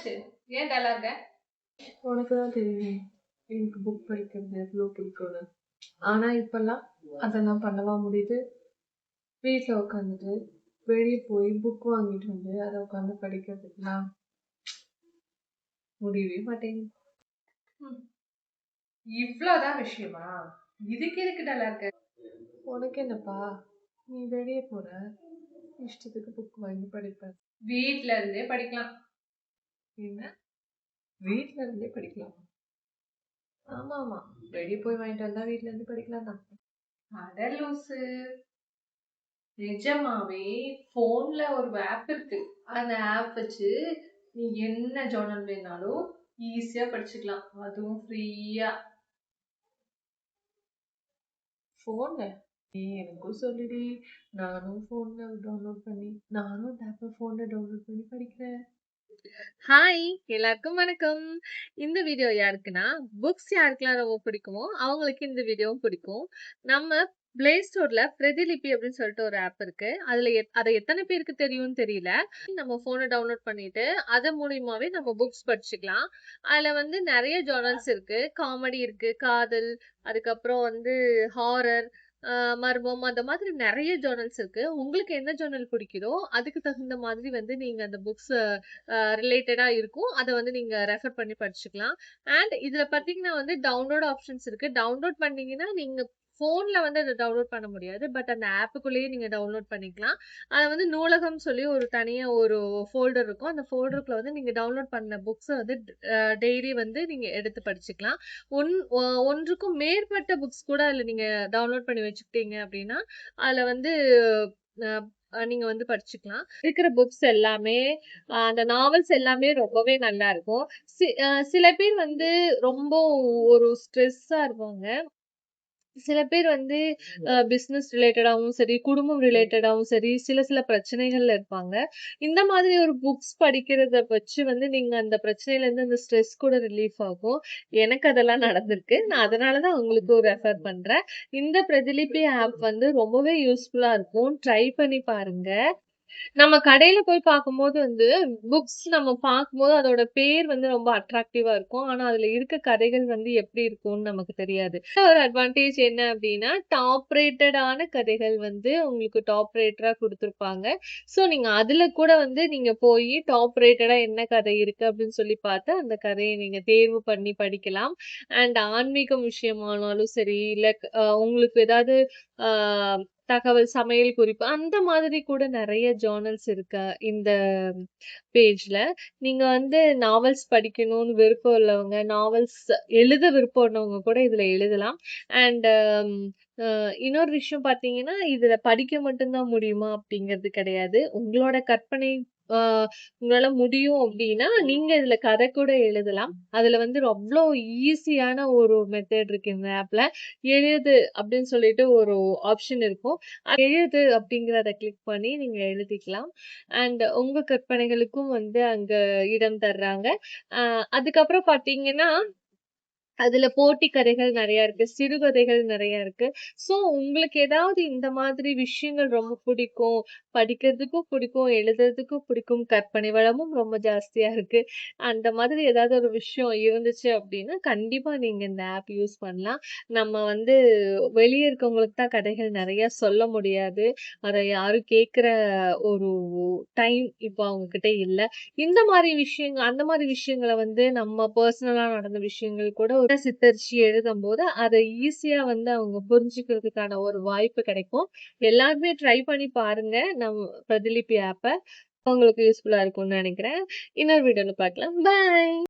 என்னாச்சு ஏன் டல்லா இருக்க உனக்கு தான் தெரியும். எனக்கு புக் படிக்கிறது எவ்வளோ பிடிக்கும்னு. ஆனால் இப்போல்லாம் அதெல்லாம் பண்ணவா முடியுது? வீட்டில் உட்காந்துட்டு வெளியே போய் புக் வாங்கிட்டு வந்து அதை உட்காந்து படிக்கிறதுக்குலாம் முடியவே மாட்டேங்குது. இவ்வளவுதான் விஷயமா? இதுக்கு எதுக்கு டல்லா இருக்க உனக்கு என்னப்பா? நீ வெளியே போற. இஷ்டத்துக்கு புக் வாங்கி படிப்ப. வீட்ல இருந்தே படிக்கலாம். என்ன வீட்ல இருந்தே படிக்கலாம். ஆமா ஆமா. வெளியே போய் வாங்கிட்டு வந்தா வீட்ல இருந்து படிக்கலாம் தான். அட லூசு. நிஜமாவே போன்ல ஒரு ஆப் இருக்கு. அந்த ஆப் வச்சு நீ என்ன ஜர்னல் வேணாலும் ஈஸியா படிச்சுக்கலாம். அதுவும் ஃப்ரீயா ஃபோன்ல நீ எனக்கும் சொல்லுடி. நானும் ஃபோன்ல டவுன்லோட் பண்ணி நானும் ஆப்பை ஃபோன்ல டவுன்லோட் பண்ணி படிக்கிறேன். ஹாய் எல்லாருக்கும் வணக்கம். இந்த வீடியோ யாருக்குன்னா புக்ஸ் யாருக்கெல்லாம் ரொம்ப பிடிக்குமோ அவங்களுக்கு இந்த வீடியோவும் பிடிக்கும். நம்ம பிளே ஸ்டோர்ல பிரதிலிபி அப்படின்னு சொல்லிட்டு ஒரு ஆப் இருக்கு. அதுல எத்- அதை எத்தனை பேருக்கு தெரியும்னு தெரியல. நம்ம போனை டவுன்லோட் பண்ணிட்டு அது மூலியமாவே நம்ம புக்ஸ் படிச்சுக்கலாம். அதுல வந்து நிறைய ஜோனல்ஸ் இருக்கு. காமெடி இருக்கு காதல் அதுக்கப்புறம் வந்து ஹாரர் மர்மம் அந்த மாதிரி நிறைய ஜேர்னல்ஸ் இருக்கு. உங்களுக்கு என்ன ஜேர்னல் பிடிக்குதோ அதுக்கு தகுந்த மாதிரி வந்து நீங்க அந்த புக்ஸ் ரிலேட்டடா இருக்கும். அதை வந்து நீங்க ரெஃபர் பண்ணி படிச்சுக்கலாம். அண்ட் இதுல பாத்தீங்கன்னா வந்து டவுன்லோட் ஆப்ஷன்ஸ் இருக்கு. டவுன்லோட் பண்ணீங்கன்னா நீங்க ஃபோனில் வந்து அதை டவுன்லோட் பண்ண முடியாது. பட் அந்த ஆப்புக்குள்ளேயே நீங்கள் டவுன்லோட் பண்ணிக்கலாம். அதை வந்து நூலகம் சொல்லி ஒரு தனியாக ஒரு ஃபோல்டர் இருக்கும். அந்த ஃபோல்டருக்குள்ள வந்து நீங்கள் டவுன்லோட் பண்ண புக்ஸை வந்து டெய்லி வந்து நீங்கள் எடுத்து படிச்சுக்கலாம். ஒன் ஒன்றுக்கும் மேற்பட்ட புக்ஸ் கூட அதில் நீங்கள் டவுன்லோட் பண்ணி வச்சுக்கிட்டீங்க அப்படின்னா அதில் வந்து நீங்கள் நீங்க வந்து படிச்சுக்கலாம். இருக்கிற புக்ஸ் எல்லாமே அந்த நாவல்ஸ் எல்லாமே ரொம்பவே நல்லா இருக்கும். சி- சில பேர் வந்து ரொம்ப ஒரு ஸ்ட்ரெஸ்ஸா இருப்பாங்க. சில பேர் வந்து பிஸ்னஸ் ரிலேட்டடாகவும் சரி குடும்பம் ரிலேட்டடாகவும் சரி சில சில பிரச்சனைகள்ல இருப்பாங்க. இந்த மாதிரி ஒரு புக்ஸ் படிக்கிறத வச்சு வந்து நீங்க அந்த பிரச்சனையில இருந்து அந்த ஸ்ட்ரெஸ் கூட ரிலீஃப் ஆகும். எனக்கு அதெல்லாம் நடந்திருக்கு. நான் அதனாலதான் உங்களுக்கு ரெஃபர் பண்றேன். இந்த பிரதிலிபி ஆப் வந்து ரொம்பவே யூஸ்ஃபுல்லா இருக்கும். ட்ரை பண்ணி பாருங்க. நம்ம கடையில போய் பார்க்கும்போது வந்து புக்ஸ் நம்ம பார்க்கும்போது அதோட பேர் வந்து ரொம்ப அட்ராக்டிவா இருக்கும். ஆனா அதுல இருக்க கதைகள் வந்து எப்படி இருக்கும்னு நமக்கு தெரியாது. ஒரு அட்வான்டேஜ் என்ன அப்படின்னா டாப் ரேட்டடான கதைகள் வந்து உங்களுக்கு டாப் ரேட்டரா கொடுத்துருப்பாங்க. ஸோ நீங்க அதுல கூட வந்து நீங்க போய் டாப் ரேட்டடா என்ன கதை இருக்கு அப்படின்னு சொல்லி பார்த்து அந்த கதையை நீங்க தேர்வு பண்ணி படிக்கலாம். அண்ட் ஆன்மீகம் விஷயமானாலும் சரி இல்ல உங்களுக்கு ஏதாவது ஆஹ் தகவல் சமையல் குறிப்பு அந்த மாதிரி கூட நிறைய ஜேர்னல்ஸ் இருக்கு இந்த பேஜ்ல நீங்க வந்து நாவல்ஸ் படிக்கணும்னு விருப்பம் உள்ளவங்க நாவல்ஸ் எழுத விருப்பம் உள்ளவங்க கூட இதுல எழுதலாம். Um, அண்ட் இன்னொரு விஷயம் பாத்தீங்கன்னா இதுல படிக்க மட்டும்தான் முடியுமா அப்படிங்கிறது கிடையாது. உங்களோட கற்பனை உங்களால முடியும் அப்படின்னா நீங்க இதுல கதை கூட எழுதலாம். அதுல வந்து அவ்வளோ ஈஸியான ஒரு மெத்தட் இருக்கு இந்த ஆப்ல எழுது அப்படின்னு சொல்லிட்டு ஒரு ஆப்ஷன் இருக்கும். அது எழுது அப்படிங்கிறத கிளிக் பண்ணி நீங்க எழுதிக்கலாம். அண்ட் உங்க கற்பனைகளுக்கும் வந்து அங்க இடம் தர்றாங்க. ஆஹ் அதுக்கப்புறம் பாத்தீங்கன்னா அதுல போட்டி கதைகள் நிறைய இருக்கு சிறுகதைகள் நிறைய இருக்கு. ஸோ உங்களுக்கு ஏதாவது இந்த மாதிரி விஷயங்கள் ரொம்ப பிடிக்கும் படிக்கிறதுக்கும் பிடிக்கும் எழுதுறதுக்கும் பிடிக்கும் கற்பனை வளமும் ரொம்ப ஜாஸ்தியா இருக்கு. அந்த மாதிரி ஏதாவது ஒரு விஷயம் இருந்துச்சு அப்படின்னா கண்டிப்பா நீங்க இந்த ஆப் யூஸ் பண்ணலாம். நம்ம வந்து வெளியே இருக்கவங்களுக்கு தான் கதைகள் நிறைய சொல்ல முடியாது. அதை யாரும் கேட்குற ஒரு டைம் இப்போ அவங்கக்கிட்ட இல்லை. இந்த மாதிரி விஷயங்கள் அந்த மாதிரி விஷயங்களை வந்து நம்ம பர்சனலாக நடந்த விஷயங்கள் கூட ஒரு சித்தரிச்சு எழுதும் போது அதை ஈஸியா வந்து அவங்க புரிஞ்சுக்கிறதுக்கான ஒரு வாய்ப்பு கிடைக்கும். எல்லாருமே ட்ரை பண்ணி பாருங்க. நம்ம பிரதிலிபி ஆப்பை உங்களுக்கு யூஸ்ஃபுல்லா இருக்கும்னு நினைக்கிறேன். இன்னொரு வீடியோல பார்க்கலாம். பை